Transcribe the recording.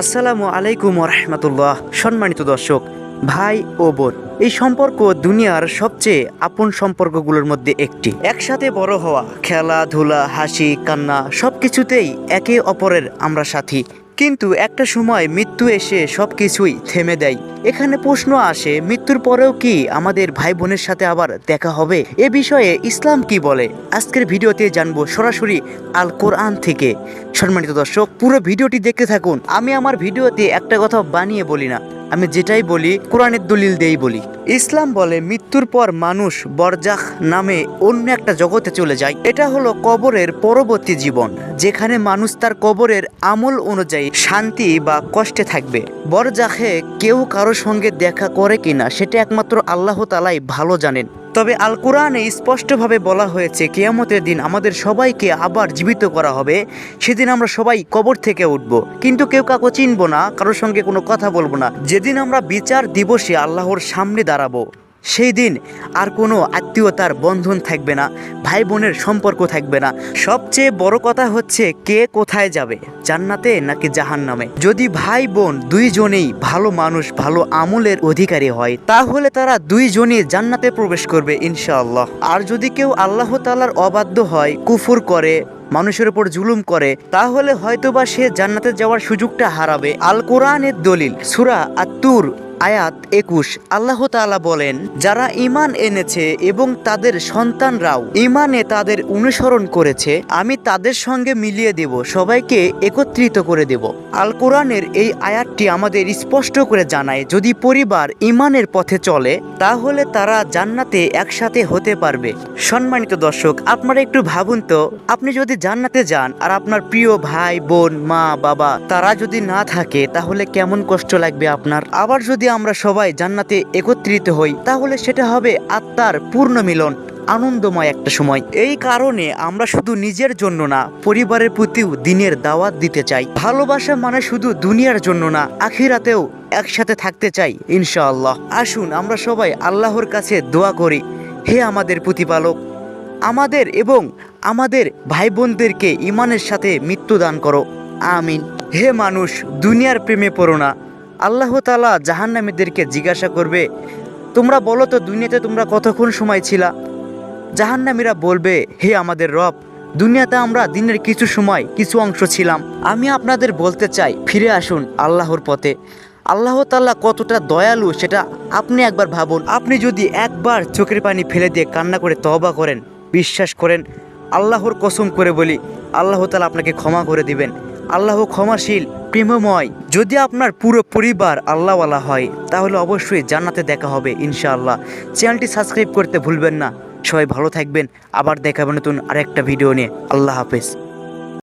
আসসালামু আলাইকুম রহমতুল্লাহ সম্মানিত দর্শক, ভাই ও বোন, এই সম্পর্ক দুনিয়ার সবচেয়ে আপন সম্পর্কগুলোর মধ্যে একটি। একসাথে বড় হওয়া, খেলাধুলা, হাসি, কান্না সব কিছুতেই একে অপরের আমরা সাথী। কিন্তু একটা সময় মৃত্যু এসে সব কিছুই থেমে দেয়। এখানে প্রশ্ন আসে, মৃত্যুর পরেও কি আমাদের ভাই বোনের সাথে আবার দেখা হবে? এ বিষয়ে ইসলাম কি বলে? আজকের ভিডিওতে জানব সরাসরি আল কোরআন থেকে। সম্মানিত দর্শক, পুরো ভিডিওটি দেখতে থাকুন। আমি আমার ভিডিওতে একটা কথা বানিয়ে বলি না। আমি যেটাই বলি, কোরআনের দলিল দিয়েই বলি। ইসলাম বলে, মৃত্যুর পর মানুষ বরজাখ নামে অন্য একটা জগতে চলে যায়। এটা হলো কবরের পরবর্তী জীবন, যেখানে মানুষ তার কবরের আমল অনুযায়ী শান্তি বা কষ্টে থাকবে। বরজাখে কেউ কারও সঙ্গে দেখা করে কিনা, সেটা একমাত্র আল্লাহ তালাই ভালো জানেন। তবে আল কোরআনে স্পষ্টভাবে বলা হয়েছে, কেয়ামতের দিন আমাদের সবাইকে আবার জীবিত করা হবে। সেদিন আমরা সবাই কবর থেকে উঠব। কিন্তু কেউ কাউকে চিনব না, কারোর সঙ্গে কোনো কথা বলব না। যেদিন আমরা বিচার দিবসে আল্লাহর সামনে দাঁড়াবো। সেই দিন আর কোনো আত্মীয়তার বন্ধন থাকবে না ভাই বোনের সম্পর্ক থাকবে না। সবচেয়ে বড় কথা হচ্ছে কে কোথায় যাবে, জান্নাতে নাকি জাহান্নামে? যদি ভাই বোন দুইজনেই ভালো মানুষ, ভালো আমলের অধিকারী হয়, তাহলে তারা দুইজনই জান্নাতে প্রবেশ করবে ইনশাআল্লাহ। আর যদি কেউ আল্লাহ তালার অবাধ্য হয়, কুফুর করে, মানুষের উপর জুলুম করে, তাহলে হয়তোবা সে জান্নাতে যাওয়ার সুযোগটা হারাবে। আল কোরআনের দলিল, সুরা আত্তুর আয়াত একুশ, আল্লাহ তাআলা বলেন, যারা ইমান এনেছে এবং তাদের সন্তানরাও ইমানে তাদের অনুসরণ করেছে, আমি তাদের সঙ্গে মিলিয়ে দেব, সবাইকে একত্রিত করে দেব। আল কোরআনের এই আয়াতটি আমাদের স্পষ্ট করে জানায়, যদি পরিবার ইমানের পথে চলে, তাহলে তারা জান্নাতে একসাথে হতে পারবে। সম্মানিত দর্শক, আপনারা একটু ভাবুন তো, আপনি যদি জান্নাতে যান আর আপনার প্রিয় ভাই, বোন, মা, বাবা, তারা যদি না থাকে, তাহলে কেমন কষ্ট লাগবে আপনার? আবার যদি আমরা সবাই জান্নাতে একত্রিত হই, তাহলে সেটা হবে আত্মার পূর্ণ মিলন, আনন্দময় একটা সময়। এই কারণে আমরা শুধু নিজের জন্য না, পরিবারের প্রতিও দিনের দাওয়াত দিতে চাই। ভালোবাসা মানে শুধু দুনিয়ার জন্য না, আখিরাতেও একসাথে থাকতে চাই, ইনশাআল্লাহ। আসুন, আমরা সবাই আল্লাহর কাছে দোয়া করি, হে আমাদের প্রতিপালক, আমাদের এবং আমাদের ভাই বোনদেরকে ইমানের সাথে মৃত্যু দান করো, আমিন। হে মানুষ, দুনিয়ার প্রেমে পড়ো না আল্লাহ তালা জাহান্নামীদেরকে জিজ্ঞাসা করবে, তোমরা বলো তো দুনিয়াতে তোমরা কতক্ষণ সময় ছিলা? জাহান্নামীরা বলবে, হে আমাদের রব, দুনিয়াতে আমরা দিনের কিছু সময়, কিছু অংশ ছিলাম। আমি আপনাদের বলতে চাই, ফিরে আসুন আল্লাহর পথে। আল্লাহ তাল্লাহ কতটা দয়ালু সেটা আপনি একবার ভাবুন। আপনি যদি একবার চোখের পানি ফেলে দিয়ে কান্না করে তওবা করেন, বিশ্বাস করেন, আল্লাহর কসম করে বলি, আল্লাহ তালা আপনাকে ক্ষমা করে দিবেন। আল্লাহ ক্ষমাশীল প্রেমময়। যদি আপনার পুরো পরিবার আল্লাহওয়ালা হয়, তাহলে অবশ্যই জান্নাতে দেখা হবে, ইনশাআল্লাহ। চ্যানেলটি সাবস্ক্রাইব করতে ভুলবেন না। সবাই ভালো থাকবেন। আবার দেখাবেন নতুন আরেকটা ভিডিও নিয়ে। আল্লাহ হাফেজ।